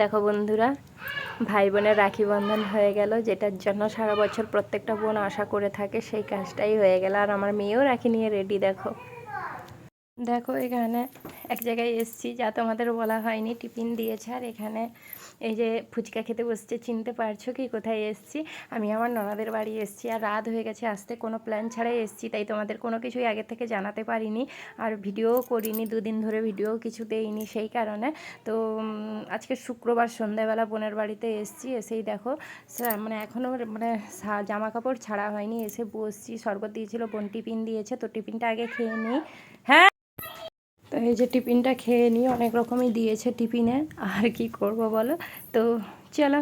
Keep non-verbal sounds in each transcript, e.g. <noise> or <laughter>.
দেখো বন্ধুরা ভাই বোনের রাখি বন্ধন হয়ে গেল, যেটার জন্য সারা বছর প্রত্যেকটা বোন আশা করে থাকে সেই কাজটাই হয়ে গেল। আর আমার মেয়েও রাখি নিয়ে রেডি দেখো। দেখো, এখানে এক জায়গায় এসছি, যা তোমাদের বলা হয়নি, টিফিন দিয়েছে। আর এখানে এই যে ফুচকা খেতে বসছে, চিনতে পারছ কি কোথায় এসছি? আমি আমার ননাদের বাড়ি এসছি, আর রাত হয়ে গেছে, আসতে কোনো প্ল্যান ছাড়াই এসছি, তাই তোমাদের কোনো কিছুই আগে থেকে জানাতে পারিনি, আর ভিডিও করিনি, দুদিন ধরে ভিডিও কিছু দেইনি সেই কারণে। তো আজকে শুক্রবার সন্ধ্যাবেলা বোনের বাড়িতে এসছি, এসেই দেখো মানে এখনও মানে জামা কাপড় ছাড়া হয়নি, এসে বসছি, শরবত দিয়েছিল, বোন টিফিন দিয়েছে, তো টিফিনটা আগে খেয়ে নিই। হ্যাঁ? তো এই যে টিফিনটা খেয়ে নিয়ে অনেক রকমই দিয়েছে টিফিনে। আর কি করব বলো? তো চলো।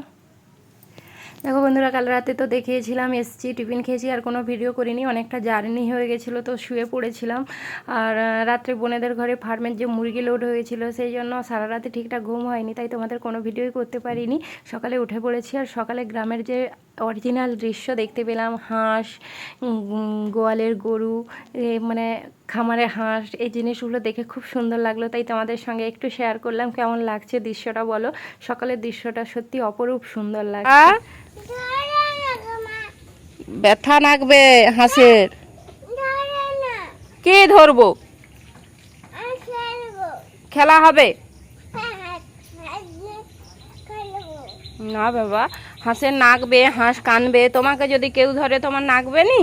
দেখো বন্ধুরা, কাল রাতে তো দেখিয়েছিলাম, এসছি, টিফিন খেয়েছি, আর কোনো ভিডিও করিনি। অনেকটা জার্নি হয়ে গেছিল, তো শুয়ে পড়েছিলাম। আর রাত্রে বোনেদের ঘরে ফার্মের যে মুরগি লোড হয়েছিল সেই জন্য সারা রাতে ঠিকঠাক ঘুম হয়নি, তাই তোমাদের কোনো ভিডিওই করতে পারিনি। সকালে উঠে পড়েছি, আর সকালে গ্রামের যে অরিজিনাল দৃশ্য দেখতে পেলাম হাঁস গোয়ালের গরু এ মানে খামারে হাঁস এই জিনিসগুলো দেখে খুব সুন্দর লাগল। তাই তোমাদের সঙ্গে একটু শেয়ার করলাম কেমন লাগছে দৃশ্যটা বলো? সকালের দৃশ্যটা সত্যি অপরূপ সুন্দর লাগছে। ব্যথা নাকবে হাঁসের। কে ধরবো? খেলা হবে? না বাবা হাঁসের নাকবে হাঁস কানবে তোমাকে যদি কেউ ধরে তোমার নাকবে নি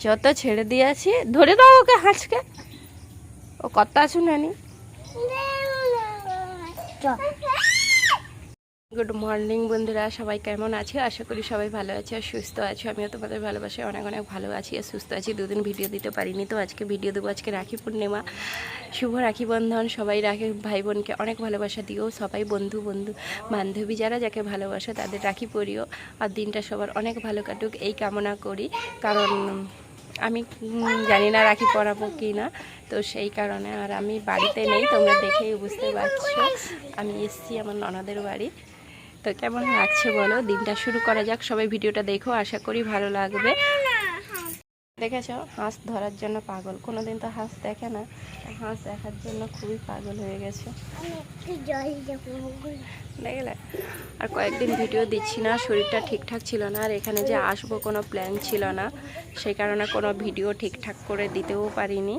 যত ছেড়ে দিয়েছি ধরে দাও ওকে হাঁসকে ও কথা শুনেনি গুড মর্নিং বন্ধুরা। সবাই কেমন আছে? আশা করি সবাই ভালো আছে আর সুস্থ আছে। আমিও তোমাদের ভালোবাসে অনেক অনেক ভালো আছি আর সুস্থ আছি। দুদিন ভিডিও দিতে পারিনি, তো আজকে ভিডিও দেবো আজকে রাখি পূর্ণিমা। শুভ রাখি বন্ধন। সবাই রাখি ভাই বোনকে অনেক ভালোবাসা দিও। সবাই বন্ধু বন্ধু, বান্ধবী যারা যাকে ভালোবাসে, তাদের রাখি পরিও। আর দিনটা সবার অনেক ভালো কাটুক, এই কামনা করি। কারণ আমি জানি না রাখি পরাবো কি না। তো সেই কারণে আর আমি বাড়িতে নেই, তোমরা দেখেই বুঝতে পারছ। আমি এসছি আমার ননদের বাড়ি। তো কেমন লাগছে বলো? দিনটা শুরু করা যাক, সবাই ভিডিওটা দেখো, আশা করি ভালো লাগবে। দেখেছ? হাঁস ধরার জন্য পাগল। কোনোদিন তো হাঁস দেখে না। হাঁস দেখার জন্য খুবই পাগল হয়ে গেছে। দেখলে? আর কয়েকদিন ভিডিও দিচ্ছি না, শরীরটা ঠিকঠাক ছিল না, আর এখানে যে আসব কোনো প্ল্যান ছিল না, সেই কারণে কোনো ভিডিও ঠিকঠাক করে দিতেও পারিনি।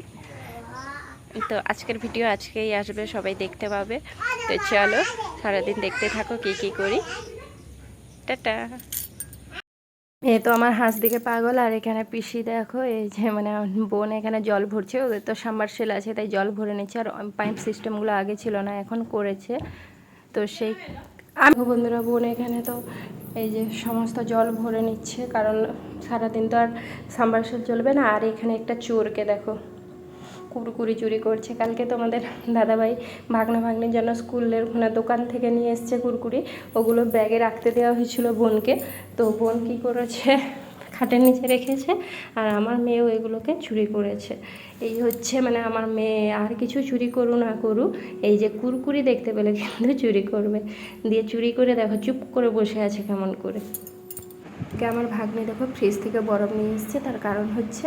তো আজকের ভিডিও আজকেই আসবে, সবাই দেখতে পাবে। তো চলো, সারাদিন দেখতে থাকো, কি কি করি। টাটা। এ তো আমার হাঁস দিকে পাগল, আর এখানে পিসি দেখো, এই যে মানে বোন এখানে জল ভরছে, ওদের তো সাম্বারসেল আছে, তাই জল ভরে নিচ্ছে, আর পাইপ সিস্টেমগুলো আগে ছিল না, এখন করেছে। তো সেই আমি বন্ধুরা, বোন এখানে তো এই যে সমস্ত জল ভরে নিচ্ছে, কারণ সারাদিন তো আর সাম্বারসেল চলবে না, আর এখানে একটা চোরকে দেখো। কুরকুরি চুরি করছে। কালকে তোমাদের দাদাভাই ভাগনা ভাগ্নির জন্য স্কুলের ওখানে দোকান থেকে নিয়ে এসছে কুরকুরি। ওগুলো ব্যাগে রাখতে দেওয়া হয়েছিল বোনকে। তো বোন কী করেছে? খাটের নিচে রেখেছে আর আমার মেয়েও এগুলোকে চুরি করেছে। এই হচ্ছে মানে আমার মেয়ে আর কিছু চুরি করু না করু এই যে কুরকুরি দেখতে পেলে কিন্তু চুরি করবে। দিয়ে চুরি করে দেখো, চুপ করে বসে আছে কেমন করে। আমার ভাগ্নে দেখো, ফ্রিজ থেকে বরফ নিয়ে এসছে। তার কারণ হচ্ছে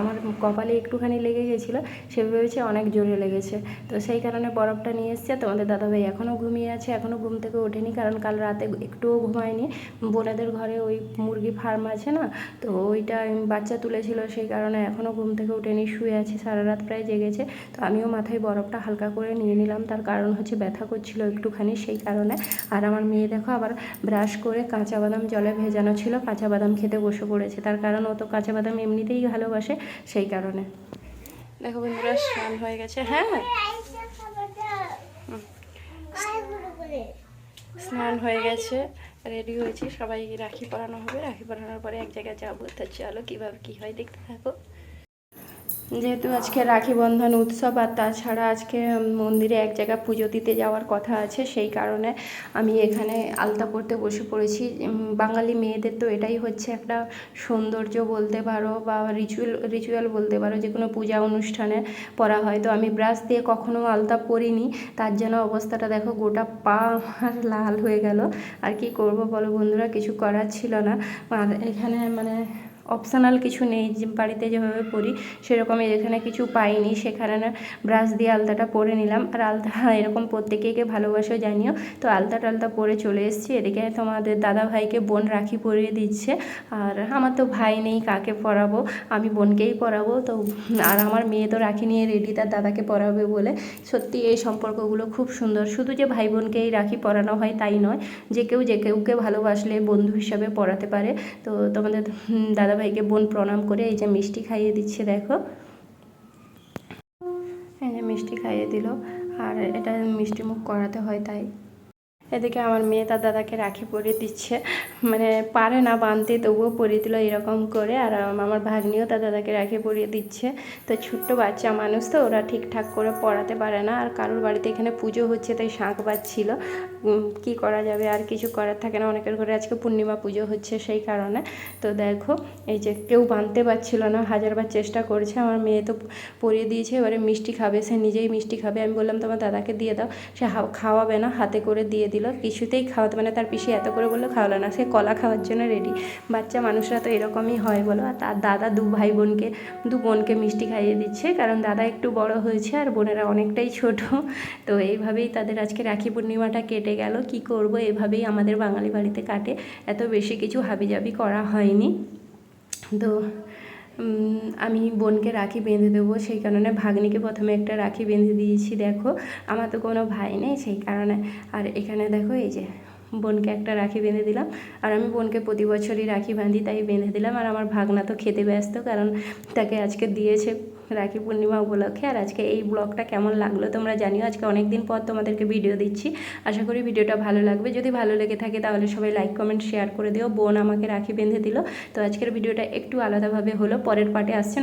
আমার কপালে একটুখানি লেগে গেছিল, সে ভেবেছে অনেক জোরে লেগেছে। তো সেই কারণে বরফটা নিয়ে এসছে। তোমাদের দাদাভাই এখনও ঘুমিয়ে আছে, এখনও ঘুম থেকে ওঠেনি কারণ কাল রাতে একটুও ঘুমায়নি। বোনেদের ঘরে ওই মুরগি ফার্ম আছে না, তো ওইটা বাচ্চা তুলেছিল, সেই কারণে এখনও ঘুম থেকে ওঠেনি, শুয়ে আছে, সারা রাত প্রায় জেগেছে। তো আমিও মাথায় বরফটা হালকা করে নিয়ে নিলাম, তার কারণ হচ্ছে ব্যথা করছিল একটুখানি সেই কারণে। আর আমার মেয়ে দেখো আবার ব্রাশ করে কাঁচা বাদাম জলে ভেজানো ছিল, কাঁচা বাদাম খেতে বসে পড়েছে, তার কারণ ও তো কাঁচা বাদাম এমনিতেই ভালোবাসে। সেই কারণে। দেখো বন্ধুরা, স্নান হয়ে গেছে হ্যাঁ? স্নান হয়ে গেছে, রেডি হয়েছি। সবাই রাখি পরানো হবে। রাখি পরানোর পরে এক জায়গায় যাব। তা চলো, কীভাবে কী হয় দেখতে থাকো। যেহেতু আজকে রাখি বন্ধন উৎসব আর তাছাড়া আজকে মন্দিরে এক জায়গায় পুজো দিতে যাওয়ার কথা আছে, সেই কারণে আমি এখানে আলতা পরতে বসে পড়েছি। বাঙালি মেয়েদের তো এটাই হচ্ছে একটা সৌন্দর্য বলতে পারো বা রিচুয়াল রিচুয়াল বলতে পারো, যে কোনো পূজা অনুষ্ঠানে পরা হয়। তো আমি ব্রাশ দিয়ে কখনো আলতা পরিনি, তার জন্য অবস্থাটা দেখো গোটা পা আমার লাল হয়ে গেল। আর কি করব বলো বন্ধুরা, কিছু করার ছিল না। আর এখানে মানে অপশনাল কিছু নেই, যে বাড়িতে যেভাবে পরি, সেরকমই এখানে কিছু পাইনি, সেখানে না ব্রাশ দিয়ে আলতাটা পরে নিলাম। আর আলতা <laughs> এরকম প্রত্যেকে কে ভালোবাসো, জানিও। তো আলতা টালতা পরে চলে এসেছি। এদিকে তোমাদের দাদা ভাইকে বোন রাখি পরিয়ে দিচ্ছে। আর আমার তো ভাই নেই, কাকে পরাবো? আমি বোনকেই পরাবো। তো আর আমার মেয়ে তো রাখি নিয়ে রেডি তার দাদাকে পরাবে বলে। সত্যি এই সম্পর্কগুলো খুব সুন্দর। শুধু যে ভাই বোনকেই রাখি পরানো হয় তাই নয়, যে কেউ, যে কেউকে ভালোবাসলে বন্ধু হিসাবে পড়াতে পারে। তো তোমাদের দাদা ভাইকে বোন প্রণাম করে এই যে মিষ্টি খাইয়ে দিচ্ছে, দেখো। এই যে মিষ্টি খাইয়ে দিল, আর এটা মিষ্টি মুখ করাতে হয়, তাই। এদিকে আমার মেয়ে তার দাদাকে রাখি পরিয়ে দিচ্ছে। মানে পারে না বাঁধতে তবুও পরিয়ে দিল এরকম করে। আর আমার ভাগ্নিও তার দাদাকে রাখি পরিয়ে দিচ্ছে। তো ছোট্ট বাচ্চা মানুষ তো, ওরা ঠিকঠাক করে পড়াতে পারে না। আর কারোর বাড়িতে এখানে পুজো হচ্ছে, তাই শাঁখ বাজছিল। কি করা যাবে? আর কিছু করার থাকে না। অনেকের ঘরে আজকে পূর্ণিমা পুজো হচ্ছে সেই কারণে। তো দেখো, এই যে কেউ বাঁধতে পারছিল না, হাজারবার চেষ্টা করছে। আমার মেয়ে তো পরিয়ে দিয়েছে, এবারে মিষ্টি খাবে। সে নিজেই মিষ্টি খাবে। আমি বললাম, তোমার দাদাকে দিয়ে দাও। সে খাওয়াবে না, হাতে করে দিয়ে দিল, কিছুতেই খাওয়াতে মানে তার পিসি এত করে বলল, খাওয়ালো না, সে কলা খাওয়ার জন্য রেডি বাচ্চা মানুষরা তো এরকমই হয় বলো। আর তার দাদা দু ভাই বোনকে, দু বোনকে মিষ্টি খাইয়ে দিচ্ছে, কারণ দাদা একটু বড় হয়েছে আর বোনেরা অনেকটাই ছোট। তো এইভাবেই তাদের আজকে রাখি পূর্ণিমাটা কেটে গেল। কি করব? এভাবেই আমাদের বাঙালি বাড়িতে কাটে। এত বেশি কিছু হাবিজাবি করা হয়নি। তো আমি বোনকে রাখি বেঁধে দেবো, সেই কারণে ভাগ্নিকে প্রথমে একটা রাখি বেঁধে দিয়েছি, দেখো। আমার তো কোনো ভাই নেই, সেই কারণে। আর এখানে দেখো, এই যে বোনকে একটা রাখি বেঁধে দিলাম। আর আমি বোনকে প্রতি বছরই রাখি বাঁধি, তাই বেঁধে দিলাম। আর আমার ভাগনা তো খেতে ব্যস্ত, কারণ তাকে আজকে দিয়েছে রাখি পূর্ণিমা উপলক্ষে। আর আজকে এই ব্লগটা কেমন লাগল তোমরা জানিও। আজকে অনেক দিন পর তোমাদেরকে ভিডিও দিচ্ছি। আশা করি ভিডিওটা ভালো লাগবে। যদি ভালো লেগে থাকে তাহলে সবাই লাইক কমেন্ট শেয়ার করে দিও। বোন আমাকে রাখি বেঁধে দিল। তো আজকের ভিডিওটা একটু আলাদাভাবে হলো। পরের পার্টে আসছে